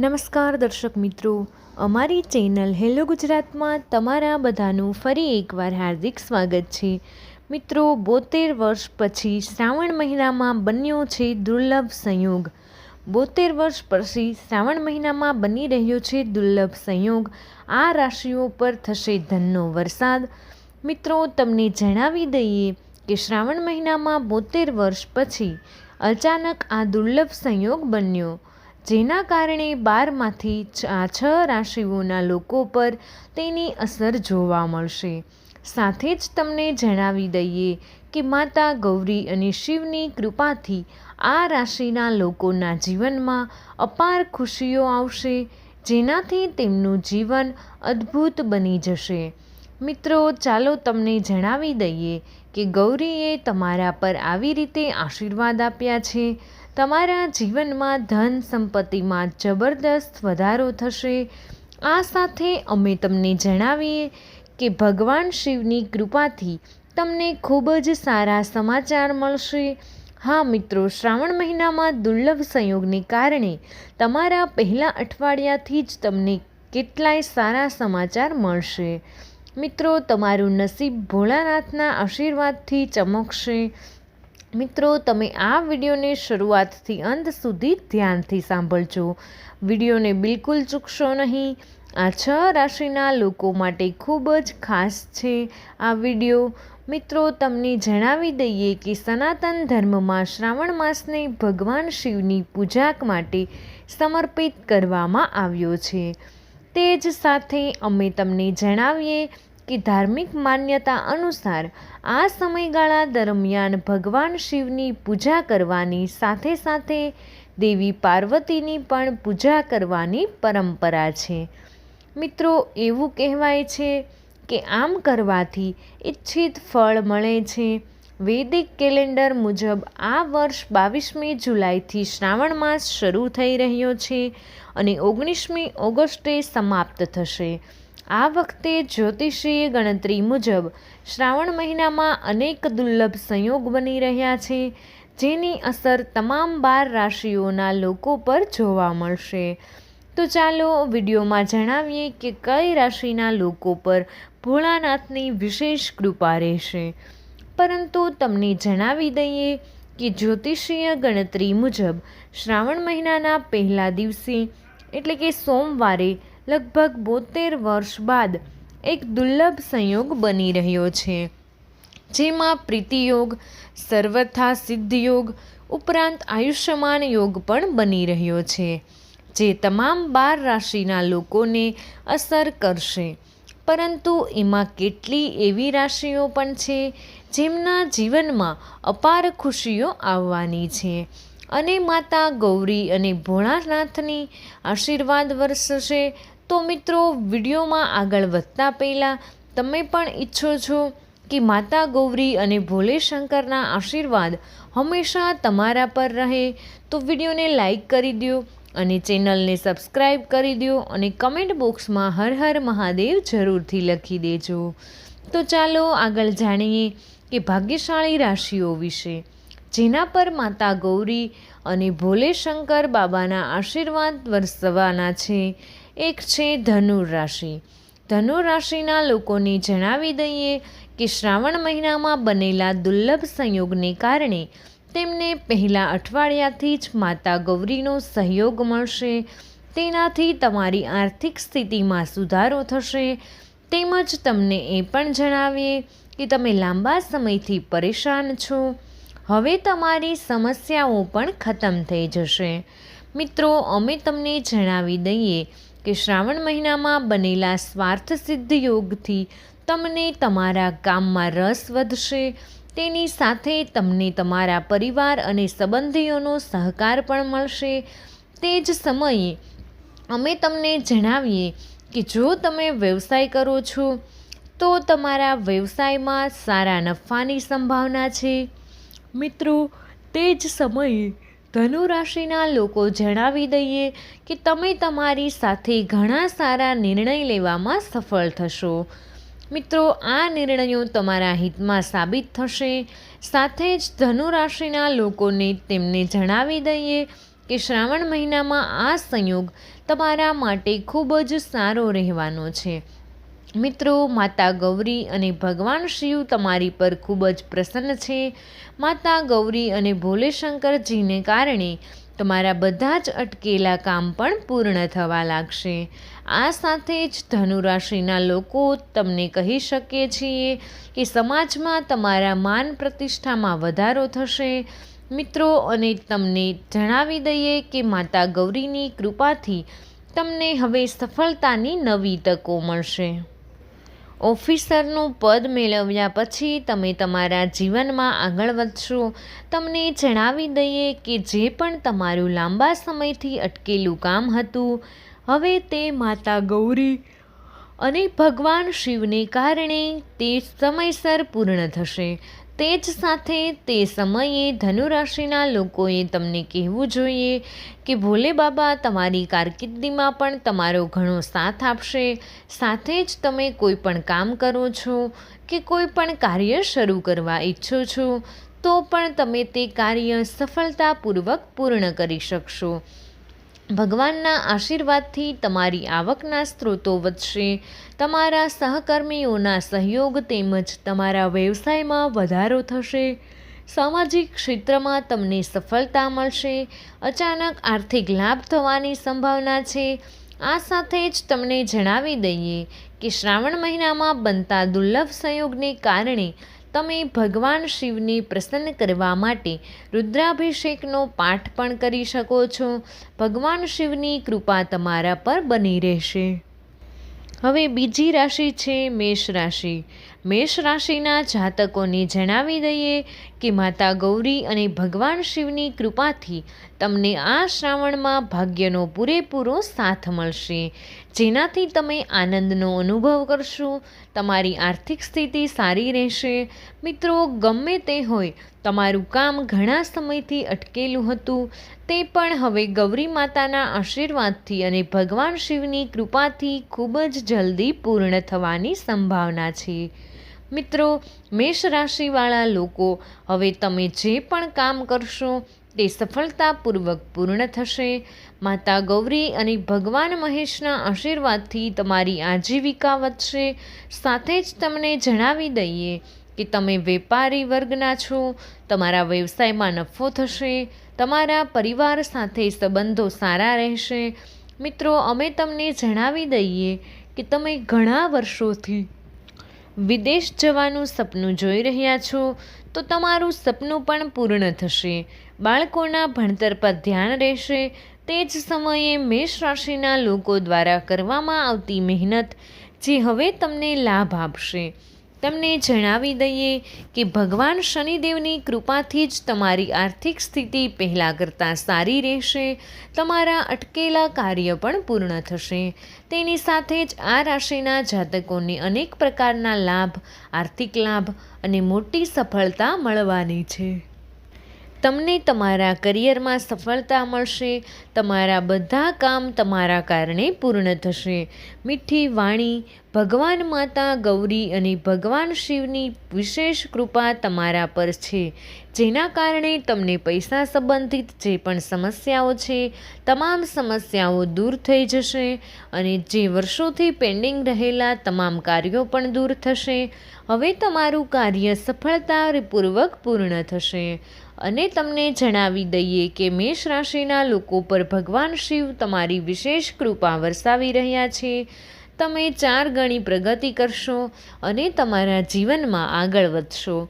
નમસ્કાર દર્શક મિત્રો. અમારી ચેનલ હેલો ગુજરાતમાં તમારા બધાનું ફરી એકવાર હાર્દિક સ્વાગત છે. મિત્રો, બોતેર વર્ષ પછી શ્રાવણ મહિનામાં બન્યો છે દુર્લભ સંયોગ. બોતેર વર્ષ પછી શ્રાવણ મહિનામાં બની રહ્યો છે દુર્લભ સંયોગ. આ રાશિઓ પર થશે ધનનો વરસાદ. મિત્રો, તમને જણાવી દઈએ કે શ્રાવણ મહિનામાં બોતેર વર્ષ પછી અચાનક આ દુર્લભ સંયોગ બન્યો. જેના કારણે બારમાંથી આ છ રાશિઓના લોકો પર તેની અસર જોવા મળશે. સાથે જ તમને જણાવી દઈએ કે માતા ગૌરી અને શિવની કૃપાથી આ રાશિના લોકોના જીવનમાં અપાર ખુશીઓ આવશે, જેનાથી તેમનું જીવન અદ્ભુત બની જશે. મિત્રો, ચાલો તમને જણાવી દઈએ કે ગૌરીએ તમારા પર આવી રીતે આશીર્વાદ આપ્યા છે. તમારા જીવનમાં ધન સંપત્તિમાં જબરદસ્ત વધારો થશે. આ સાથે અમે તમને જણાવીએ કે ભગવાન શિવની કૃપાથી તમને ખૂબ જ સારા સમાચાર મળશે. હા મિત્રો, શ્રાવણ મહિનામાં દુર્લભ સંયોગને કારણે તમારા પહેલા અઠવાડિયાથી જ તમને કેટલાય સારા સમાચાર મળશે. મિત્રો, તમારું નસીબ ભોળાનાથના આશીર્વાદથી ચમકશે. મિત્રો, તમે આ વિડીયોને શરૂઆતથી અંત સુધી ધ્યાનથી સાંભળજો. વિડીયોને બિલકુલ ચૂકશો નહીં. આ છ રાશિના લોકો માટે ખૂબ જ ખાસ છે આ વીડિયો. મિત્રો, તમને જણાવી દઈએ કે સનાતન ધર્મમાં શ્રાવણ માસને ભગવાન શિવની પૂજા માટે સમર્પિત કરવામાં આવ્યો છે. તે જ સાથે અમે તમને જણાવીએ કે ધાર્મિક માન્યતા અનુસાર આ સમયગાળા દરમિયાન ભગવાન શિવની પૂજા કરવાની સાથે સાથે દેવી પાર્વતીની પણ પૂજા કરવાની પરંપરા છે. મિત્રો, એવું કહેવાય છે કે આમ કરવાથી ઈચ્છિત ફળ મળે છે. વૈદિક કેલેન્ડર મુજબ આ વર્ષ બાવીસમી જુલાઈથી શ્રાવણ માસ શરૂ થઈ રહ્યો છે અને ઓગણીસમી ઓગસ્ટે સમાપ્ત થશે. આ વખતે જ્યોતિષીય ગણતરી મુજબ શ્રાવણ મહિનામાં અનેક દુર્લભ સંયોગ બની રહ્યા છે, જેની અસર તમામ બાર રાશિઓના લોકો પર જોવા મળશે. તો ચાલો વિડીયોમાં જણાવીએ કે કઈ રાશિના લોકો પર ભોળાનાથની વિશેષ કૃપા રહેશે. પરંતુ તમને જણાવી દઈએ કે જ્યોતિષીય ગણતરી મુજબ શ્રાવણ મહિનાના પહેલા દિવસે, એટલે કે સોમવારે લગભગ બોતેર વર્ષ બાદ એક દુર્લભ સંયોગ બની રહ્યો છે, જેમાં પ્રીતિયોગ, સર્વથા સિદ્ધયોગ ઉપરાંત આયુષ્યમાન યોગ પણ બની રહ્યો છે, જે તમામ બાર રાશિના લોકોને અસર કરશે. પરંતુ એમાં કેટલી એવી રાશિઓ પણ છે, જેમના જીવનમાં અપાર ખુશીઓ આવવાની છે અને માતા ગૌરી અને ભોળાનાથની આશીર્વાદ વરસશે તો મિત્રો, વિડીયોમાં આગળ વધતા પહેલાં તમે પણ ઈચ્છો છો કે માતા ગૌરી અને ભોલે શંકરના આશીર્વાદ હંમેશા તમારા પર રહે, તો વિડીયોને લાઈક કરી દો અને ચેનલને સબસ્ક્રાઈબ કરી દો અને કમેન્ટ બોક્સમાં હર હર મહાદેવ જરૂરથી લખી દેજો. તો ચાલો આગળ જાણીએ કે ભાગ્યશાળી રાશિઓ વિશે. જેના પર માતા ગૌરી અને ભોલે શંકર બાબાના આશીર્વાદ વરસવાના છે. એક છે ધનુર રાશિ. ધનુ રાશિના લોકોને જણાવી દઈએ કે શ્રાવણ મહિનામાં બનેલા દુર્લભ સંયોગને કારણે તેમને પહેલા અઠવાડિયાથી જ માતા ગૌરીનો સહયોગ મળશે. તેનાથી તમારી આર્થિક સ્થિતિમાં સુધારો થશે. તેમજ તમને એ પણ જણાવીએ કે તમે લાંબા સમયથી પરેશાન છો. હવે તમારી સમસ્યાઓ પણ ખતમ થઈ જશે. મિત્રો, અમે તમને જણાવી દઈએ કે શ્રાવણ મહિનામાં બનેલા સ્વાર્થ સિદ્ધ યોગથી તમને તમારા કામમાં રસ વધશે. તેની સાથે તમને તમારા પરિવાર અને સંબંધીઓનો સહકાર પણ મળશે. તે જ સમયે અમે તમને જણાવીએ કે જો તમે વ્યવસાય કરો છો, તો તમારા વ્યવસાયમાં સારા નફાની સંભાવના છે. મિત્રો, તે જ સમયે ધનુ રાશિના લોકો જણાવી દઈએ કે તમે તમારી સાથે ઘણા સારા નિર્ણય લેવામાં સફળ થશો. મિત્રો, આ નિર્ણયો તમારા હિતમાં સાબિત થશે. સાથે જ ધનુ રાશિના લોકોને તેમને જણાવી દઈએ કે શ્રાવણ મહિનામાં આ સંયોગ તમારા માટે ખૂબ જ સારો રહેવાનો છે. મિત્રો, માતા ગૌરી અને ભગવાન શિવ તમારી પર ખૂબ જ પ્રસન્ન છે. માતા ગૌરી અને ભોલેશંકરજીને કારણે તમારા બધા જ અટકેલા કામ પણ પૂર્ણ થવા લાગશે. આ સાથે જ ધનુરાશિના લોકો તમને કહી શકીએ છીએ કે સમાજમાં તમારા માન પ્રતિષ્ઠામાં વધારો થશે. મિત્રો, અને તમને જણાવી દઈએ કે માતા ગૌરીની કૃપાથી તમને હવે સફળતાની નવી તકો મળશે. ઓફિસરનું પદ મેળવ્યા પછી તમે તમારા જીવનમાં આગળ વધશો. તમને જણાવી દઈએ કે જે પણ તમારું લાંબા સમયથી અટકેલું કામ હતું, હવે તે માતા ગૌરી અને ભગવાન શિવને કારણે તે સમયસર પૂર્ણ થશે. તે જ સાથે તે સમયે ધનુરાશિના લોકોએ તમને કહેવું જોઈએ કે ભોલે બાબા, તમારી કારકિર્દીમાં પણ તમારો ઘણો સાથ આપશે. સાથે જ તમે કોઈ પણ કામ કરો છો કે કોઈ પણ કાર્ય શરૂ કરવા ઈચ્છો છો, તો પણ તમે તે કાર્ય સફળતાપૂર્વક પૂર્ણ કરી શકશો. ભગવાનના આશીર્વાદથી તમારી આવકના સ્ત્રોતો વધશે. તમારા સહકર્મીઓના સહયોગ તેમજ તમારા વ્યવસાયમાં વધારો થશે. સામાજિક ક્ષેત્રમાં તમને સફળતા મળશે. અચાનક આર્થિક લાભ થવાની સંભાવના છે. આ સાથે જ તમને જણાવી દઈએ કે શ્રાવણ મહિનામાં બનતા દુર્લભ સંયોગને કારણે તમે ભગવાન શિવને પ્રસન્ન કરવા માટે રુદ્રાભિષેકનો પાઠ પણ કરી શકો છો. ભગવાન શિવની કૃપા તમારા પર બની રહેશે. હવે બીજી રાશિ છે, મેષ રાશિ. મેષ રાશિના જાતકોને જણાવી દઈએ કે માતા ગૌરી અને ભગવાન શિવની કૃપાથી તમને આ શ્રાવણમાં ભાગ્યનો પૂરેપૂરો સાથ મળશે. જેનાથી તમે આનંદનો અનુભવ કરશો, તમારી આર્થિક સ્થિતિ સારી રહેશે. મિત્રો, ગમે તે હોય, તમારું કામ ઘણા સમયથી અટકેલું હતું. તે પણ હવે ગૌરી માતાના આશીર્વાદથી અને ભગવાન શિવની કૃપાથી ખૂબ જ જલ્દી પૂર્ણ થવાની સંભાવના છે. મિત્રો મેષ રાશિવાળા લોકો, હવે તમે જે પણ કામ કરશો, તે સફળતાપૂર્વક પૂર્ણ થશે. માતા ગૌરી અને ભગવાન મહેશના આશીર્વાદથી તમારી આજીવિકા વધશે. સાથે જ તમને જણાવી દઈએ કે તમે વેપારી વર્ગના છો, તમારા વ્યવસાયમાં નફો થશે, તમારા પરિવાર સાથે સંબંધો સારા રહેશે. મિત્રો, અમે તમને જણાવી દઈએ કે તમે ઘણા વર્ષોથી વિદેશ જવાનું સપનું જોઈ રહ્યા છો, તો તમારું સપનું પણ પૂર્ણ થશે. બાળકોના ભણતર પર ધ્યાન રહેશે. તે જ સમયે મેષ રાશિના લોકો દ્વારા કરવામાં આવતી મહેનત, જે હવે તમને લાભ આપશે. તમને જણાવી દઈએ કે ભગવાન શનિદેવની કૃપાથી જ તમારી આર્થિક સ્થિતિ પહેલાં કરતાં સારી રહેશે, તમારા અટકેલા કાર્ય પણ પૂર્ણ થશે. તેની સાથે જ આ રાશિના જાતકોને અનેક પ્રકારના લાભ, આર્થિક લાભ અને મોટી સફળતા મળવાની છે. તમને તમારા કરિયરમાં સફળતા મળશે, તમારા બધા કામ તમારા કારણે પૂર્ણ થશે. મીઠી વાણી, ભગવાન માતા, ગૌરી અને ભગવાન શિવની વિશેષ કૃપા તમારા પર છે. જેના કારણે તમને પૈસા સંબંધિત જે પણ સમસ્યાઓ છે, તમામ સમસ્યાઓ દૂર થઈ જશે અને જે વર્ષોથી પેન્ડિંગ રહેલા તમામ કાર્યો પણ દૂર થશે. હવે તમારું કાર્ય સફળતાપૂર્વક પૂર્ણ થશે. અને તમને જણાવી દઈએ કે મેષ રાશિના લોકો પર ભગવાન શિવ તમારી વિશેષ કૃપા વરસાવી રહ્યા છે. તમે ચાર ગણી પ્રગતિ કરશો અને તમારા જીવનમાં આગળ વધશો.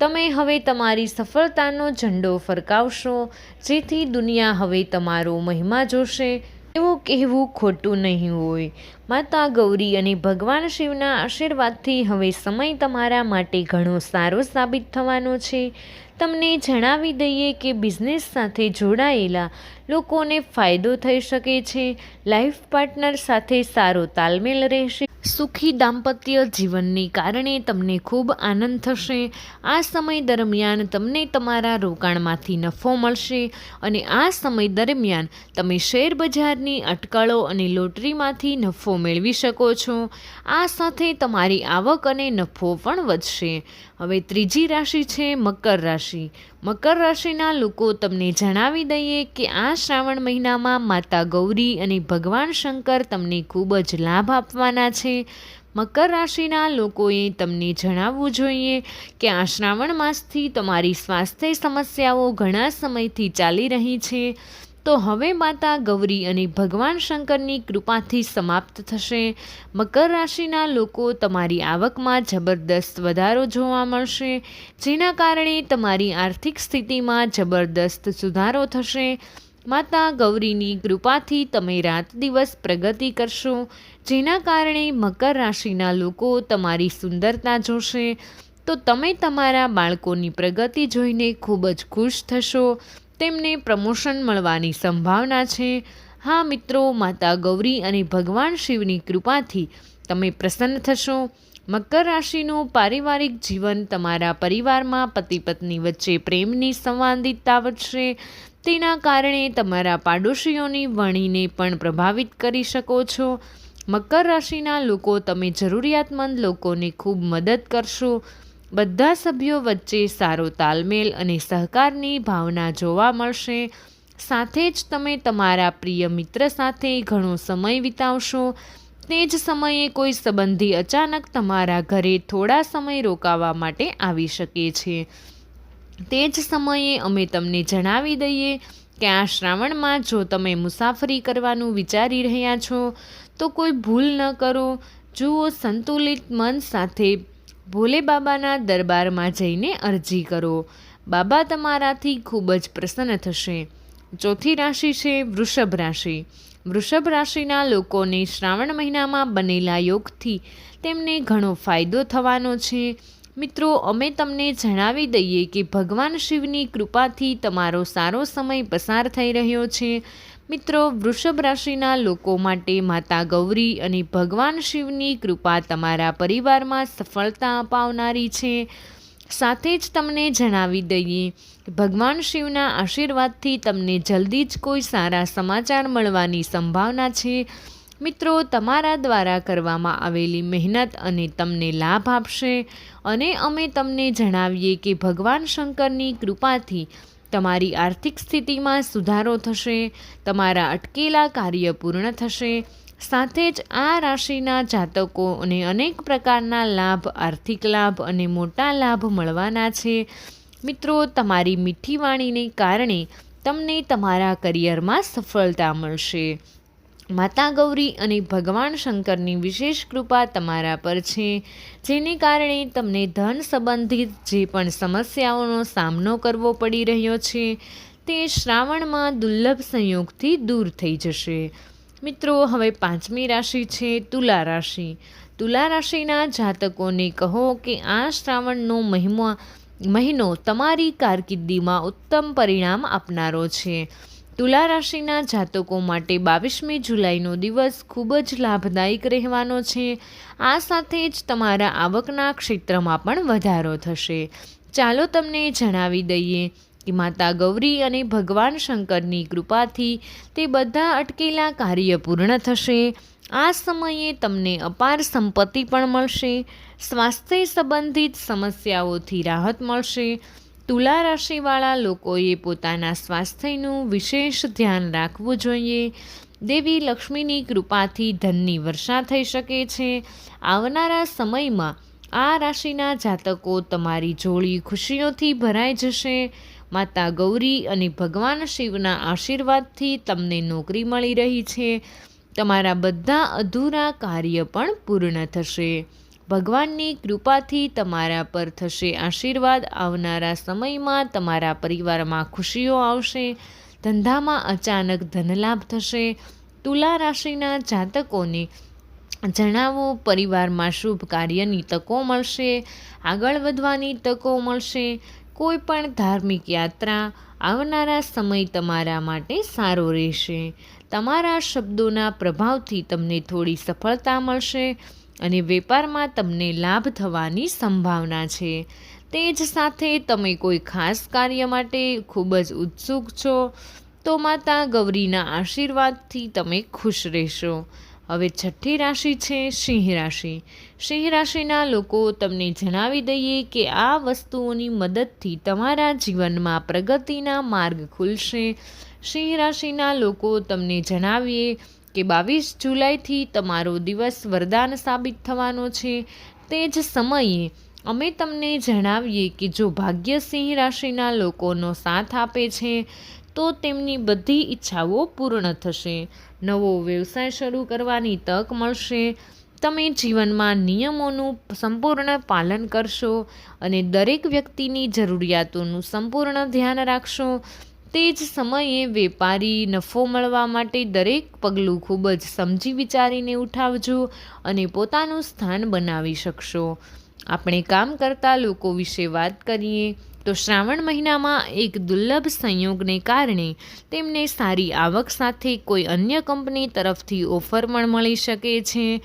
તમે હવે તમારી સફળતાનો ઝંડો ફરકાવશો, જેથી દુનિયા હવે તમારો મહિમા જોશે. એવું કહેવું ખોટું નહીં હોય. માતા ગૌરી અને ભગવાન શિવના આશીર્વાદથી હવે સમય તમારા માટે ઘણો સારો સાબિત થવાનો છે. તમને જણાવી દઈએ કે બિઝનેસ સાથે જોડાયેલા લોકોને ફાયદો થઈ શકે છે. લાઈફ પાર્ટનર સાથે સારો તાલમેલ રહેશે. સુખી દાંપત્ય જીવનને કારણે તમને ખૂબ આનંદ થશે. આ સમય દરમિયાન તમને તમારા રોકાણમાંથી નફો મળશે અને આ સમય દરમિયાન તમે શેર બજારની અટકળો અને લોટરીમાંથી નફો મેળવી શકો છો. આ સાથે તમારી આવક અને નફો પણ વધશે. હવે ત્રીજી રાશિ છે મકર રાશિ. મકર રાશિના લોકો તમને જણાવી દઈએ કે આ શ્રાવણ મહિનામાં માતા ગૌરી અને ભગવાન શંકર તમને ખૂબ જ લાભ આપવાના છે. મકર રાશિના લોકોએ તમને જણાવવું જોઈએ કે આ શ્રાવણ માસથી તમારી સ્વાસ્થ્ય સમસ્યાઓ ઘણા સમયથી ચાલી રહી છે. તો હવે માતા ગૌરી અને ભગવાન શંકરની કૃપાથી સમાપ્ત થશે. મકર રાશિના લોકો તમારી આવકમાં જબરદસ્ત વધારો જોવા મળશે, જેના કારણે તમારી આર્થિક સ્થિતિમાં જબરદસ્ત સુધારો થશે. માતા ગૌરીની કૃપાથી તમે રાત દિવસ પ્રગતિ કરશો, જેના કારણે મકર રાશિના લોકો તમારી સુંદરતા જોશે. તો તમે તમારા બાળકોની પ્રગતિ જોઈને ખૂબ જ ખુશ થશો. તેમને પ્રમોશન મળવાની સંભાવના છે. હા મિત્રો, માતા ગૌરી અને ભગવાન શિવની કૃપાથી તમે પ્રસન્ન થશો. મકર રાશિનું પારિવારિક જીવન તમારા પરિવારમાં પતિ પત્ની વચ્ચે પ્રેમની સંવાદિતતા વધશે. તેના કારણે તમારા પાડોશીઓની વણીને પણ પ્રભાવિત કરી શકો છો. મકર રાશિના લોકો તમે જરૂરિયાતમંદ લોકોને ખૂબ મદદ કરશો. બધા સભ્યો વચ્ચે સારો તાલમેલ અને સહકારની ભાવના જોવા મળશે. સાથે જ તમે તમારા પ્રિય મિત્ર સાથે ઘણો સમય વિતાવશો. તે જ સમયે કોઈ સંબંધી અચાનક તમારા ઘરે થોડા સમય રોકાવા માટે આવી શકે છે. તે જ સમયે અમે તમને જણાવી દઈએ કે આ શ્રાવણમાં જો તમે મુસાફરી કરવાનું વિચારી રહ્યા છો, તો કોઈ ભૂલ ન કરો. જુઓ સંતુલિત મન સાથે ભોલે બાબાના દરબારમાં જઈને અરજી કરો. બાબા તમારાથી ખૂબ જ પ્રસન્ન થશે. ચોથી રાશિ છે વૃષભ રાશિ. વૃષભ રાશિના લોકોને શ્રાવણ મહિનામાં બનેલા યોગથી તેમને ઘણો ફાયદો થવાનો છે. મિત્રો, અમે તમને જણાવી દઈએ કે ભગવાન શિવની કૃપાથી તમારો સારો સમય પસાર થઈ રહ્યો છે. મિત્રો, વૃષભ રાશિના લોકો માટે માતા ગૌરી અને ભગવાન શિવની કૃપા તમારા પરિવારમાં સફળતા અપાવનારી છે. સાથે જ તમને જણાવી દઈએ, ભગવાન શિવના આશીર્વાદથી તમને જલ્દી જ કોઈ સારા સમાચાર મળવાની સંભાવના છે. મિત્રો, તમારા દ્વારા કરવામાં આવેલી મહેનત અને તમને લાભ આપશે. અને અમે તમને જણાવીએ કે ભગવાન શંકરની કૃપાથી તમારી આર્થિક સ્થિતિમાં સુધારો થશે, તમારા અટકેલા કાર્ય પૂર્ણ થશે. સાથે જ આ રાશિના જાતકોને અનેક પ્રકારના લાભ, આર્થિક લાભ અને મોટા લાભ મળવાના છે. મિત્રો, તમારી મીઠી વાણીને કારણે તમને તમારા કરિયરમાં સફળતા મળશે. માતા ગૌરી અને ભગવાન શંકરની વિશેષ કૃપા તમારા પર છે, જેને કારણે તમને ધન સંબંધિત જે પણ સમસ્યાઓનો સામનો કરવો પડી રહ્યો છે, તે શ્રાવણમાં દુર્લભ સંયોગથી દૂર થઈ જશે. મિત્રો, હવે પાંચમી રાશિ છે તુલા રાશિ. તુલા રાશિના જાતકોને કહો કે આ શ્રાવણનો મહિમા મહિનો તમારી કારકિર્દીમાં ઉત્તમ પરિણામ આપનારો છે. તુલા રાશિના જાતકો માટે બાવીસમી જુલાઈનો દિવસ ખૂબ જ લાભદાયક રહેવાનો છે. આ સાથે જ તમારા આવકના ક્ષેત્રમાં પણ વધારો થશે. ચાલો તમને જણાવી દઈએ કે માતા ગૌરી અને ભગવાન શંકરની કૃપાથી તે બધા અટકેલા કાર્ય પૂર્ણ થશે. આ સમયે તમને અપાર સંપત્તિ પણ મળશે. સ્વાસ્થ્ય સંબંધિત સમસ્યાઓથી રાહત મળશે. તુલા રાશિવાળા લોકોએ પોતાના સ્વાસ્થ્યનું વિશેષ ધ્યાન રાખવું જોઈએ. દેવી લક્ષ્મીની કૃપાથી ધનની વર્ષા થઈ શકે છે. આવનારા સમયમાં આ રાશિના જાતકો તમારી જોડી ખુશીઓથી ભરાઈ જશે. માતા ગૌરી અને ભગવાન શિવના આશીર્વાદથી તમને નોકરી મળી રહી છે. તમારા બધા અધૂરા કાર્ય પણ પૂર્ણ થશે. ભગવાનની કૃપાથી તમારા પર થશે આશીર્વાદ. આવનારા સમયમાં તમારા પરિવારમાં ખુશીઓ આવશે. ધંધામાં અચાનક ધનલાભ થશે. તુલા રાશિના જાતકોને જણાવો, પરિવારમાં શુભ કાર્યની તકો મળશે, આગળ વધવાની તકો મળશે. કોઈ પણ ધાર્મિક યાત્રા આવનારા સમય તમારા માટે સારો રહેશે. તમારા શબ્દોના પ્રભાવથી તમને થોડી સફળતા મળશે. અને વેપારમાં તમને લાભ થવાની સંભાવના છે. તે જ સાથે તમે કોઈ ખાસ કાર્ય માટે ખૂબ જ ઉત્સુક છો, તો માતા ગૌરીના આશીર્વાદથી તમે ખુશ રહેશો. હવે છઠ્ઠી રાશિ છે સિંહ રાશિ. સિંહ રાશિના લોકો તમને જણાવી દઈએ કે આ વસ્તુઓની મદદથી તમારા જીવનમાં પ્રગતિના માર્ગ ખુલશે. સિંહ રાશિના લોકો તમને જણાવીએ કે બાવીસ જુલાઈથી તમારો દિવસ વરદાન સાબિત થવાનો છે. તે જ સમયે અમે તમને જણાવીએ કે જો ભાગ્ય સિંહ રાશિના લોકોનો સાથ આપે છે, તો તેમની બધી ઈચ્છાઓ પૂર્ણ થશે. નવો વ્યવસાય શરૂ કરવાની તક મળશે. તમે જીવનમાં નિયમોનું સંપૂર્ણ પાલન કરશો અને દરેક વ્યક્તિની જરૂરિયાતોનું સંપૂર્ણ ધ્યાન રાખશો. તે જ સમયે વેપારી નફો મળવા માટે દરેક પગલું ખૂબ જ સમજી વિચારીને ઉઠાવજો અને પોતાનું સ્થાન બનાવી શકશો. આપણે કામ કરતા લોકો વિશે વાત કરીએ તો શ્રાવણ મહિનામાં એક દુર્લભ સંયોગને કારણે તેમને સારી આવક સાથે કોઈ અન્ય કંપની તરફથી ઓફર પણ મળી શકે છે,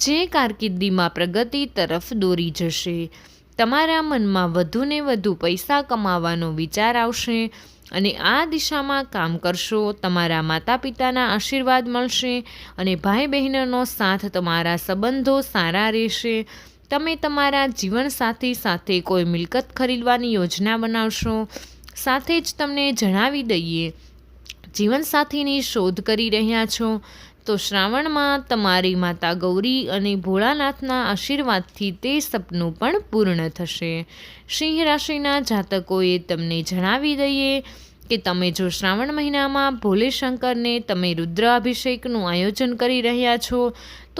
જે કારકિર્દીમાં પ્રગતિ તરફ દોરી જશે. તમારા મનમાં વધુને વધુ પૈસા કમાવાનો વિચાર આવશે અને આ દિશામાં કામ કરશો, તમારા માતા પિતાના આશીર્વાદ મળશે અને ભાઈ બહેનોનો સાથ તમારા સંબંધો સારા રહેશે. તમે તમારા જીવનસાથી સાથે કોઈ મિલકત ખરીદવાની યોજના બનાવશો. સાથે જ તમને જણાવી દઈએ, જીવનસાથીની શોધ કરી રહ્યા છો. તો શ્રાવણમાં તમારી માતા ગૌરી અને ભોળાનાથના આશીર્વાદથી તે સપનું પણ પૂર્ણ થશે. સિંહ રાશિના જાતકોએ તમને જણાવી દઈએ કે તમે જો શ્રાવણ મહિનામાં ભોલે શંકરને તમે રુદ્રાભિષેકનું આયોજન કરી રહ્યા છો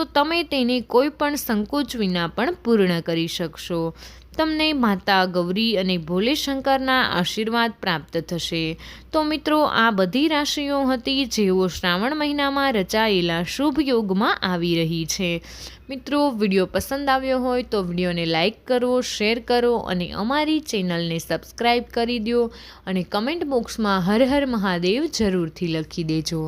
તો તમે તેને કોઈ પણ સંકોચ વિના પણ પૂર્ણ કરી શકશો. તમને માતા ગૌરી અને ભોલે શંકરના આશીર્વાદ પ્રાપ્ત થશે. તો મિત્રો, આ બધી રાશિઓ હતી જેઓ શ્રાવણ મહિનામાં રચાયેલા શુભ યોગમાં આવી રહી છે. મિત્રો, વીડિયો પસંદ આવ્યો હોય તો વિડીયોને લાઇક કરો, શેર કરો અને અમારી ચેનલને સબસ્ક્રાઈબ કરી દો અને કમેન્ટ બોક્સમાં હર હર મહાદેવ જરૂરથી લખી દેજો.